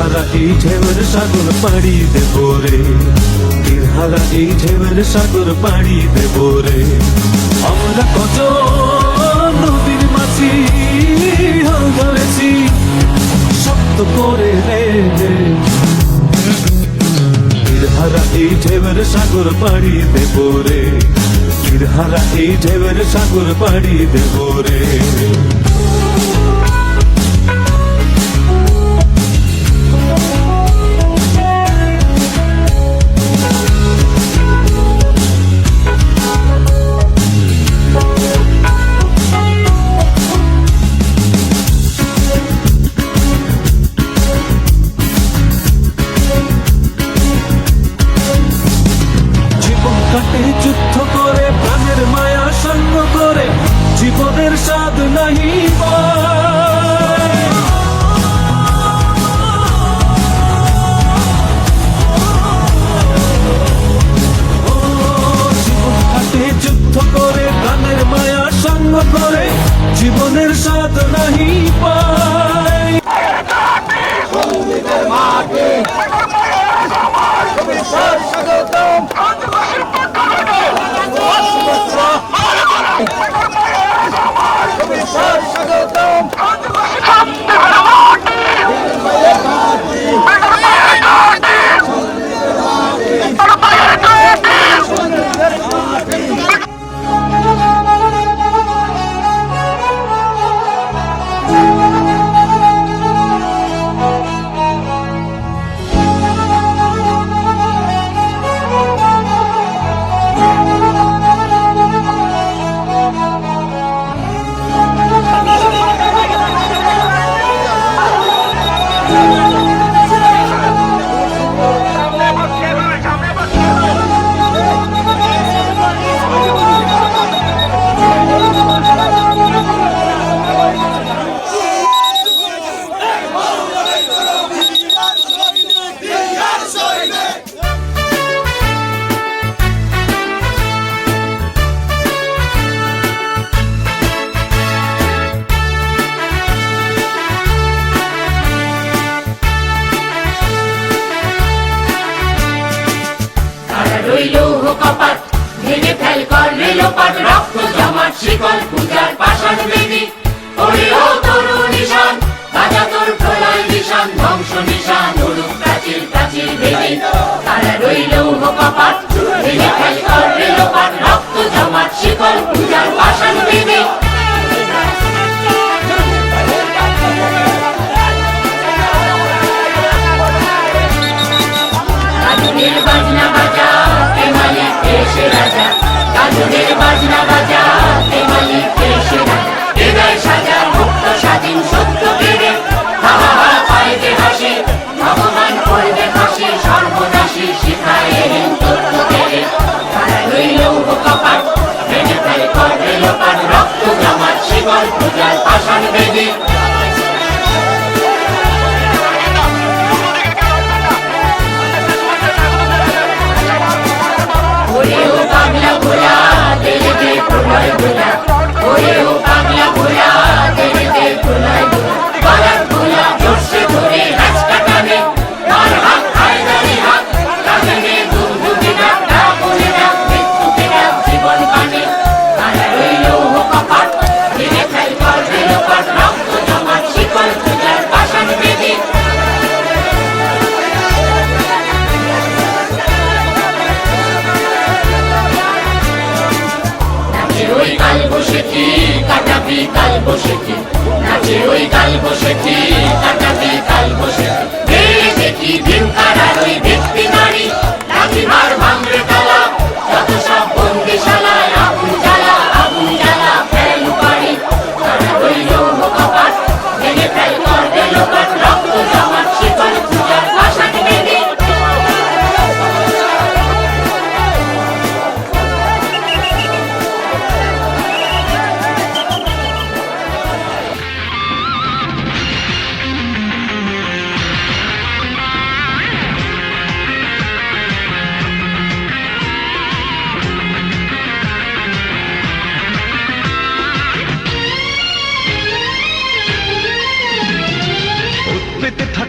তীরহারা এই ঢেউর সাগর পাড়ি দেব রে তীরহারা এই ঢেউর সাগর পাড়ি দেব রে আমরা কত নদীর হাল ধরেছি শক্ত করে রে তীরহারা এই ঢেউর সাগর পাড়ি দেব রে তীরহারা এই ঢেউর সাগর পাড়ি দেব রে কপাট ভেঙে ফেল কর রেলোপাট রক্ত জমাট, শিকল পূজার পাষাণ বেদি ওরে ও তরু নিশান রাজা তোর প্রলয় নিশান ধ্বংস নিশান, উড়ুক প্রাচীর প্রাচীর বেদি তারা রইল উহ কপাট, ভেঙে ফেল কর রেলোপাট রক্ত জমাট, শিকল পূজার পাষাণ বেদি নাচে ওই কাল বসেছি কাটাবি কাল বসেছি হে দেখি ভিনকারার ওই ব্যক্তি নারী মার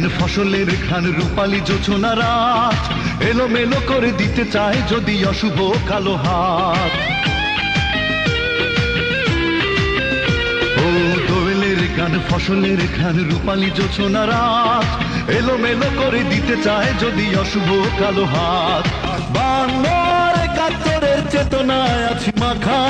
গান ফসলের ঘান রূপালি জোছনা রাত। এলোমেলো করে দিতে চায় যদি অশুভ কালো হাত। গান ফসলের ঘান রূপালি জোছনা রাত। এলোমেলো করে দিতে চায় যদি অশুভ কালো হাত। বাংলার কাতরের চেতনায় আছি মাখা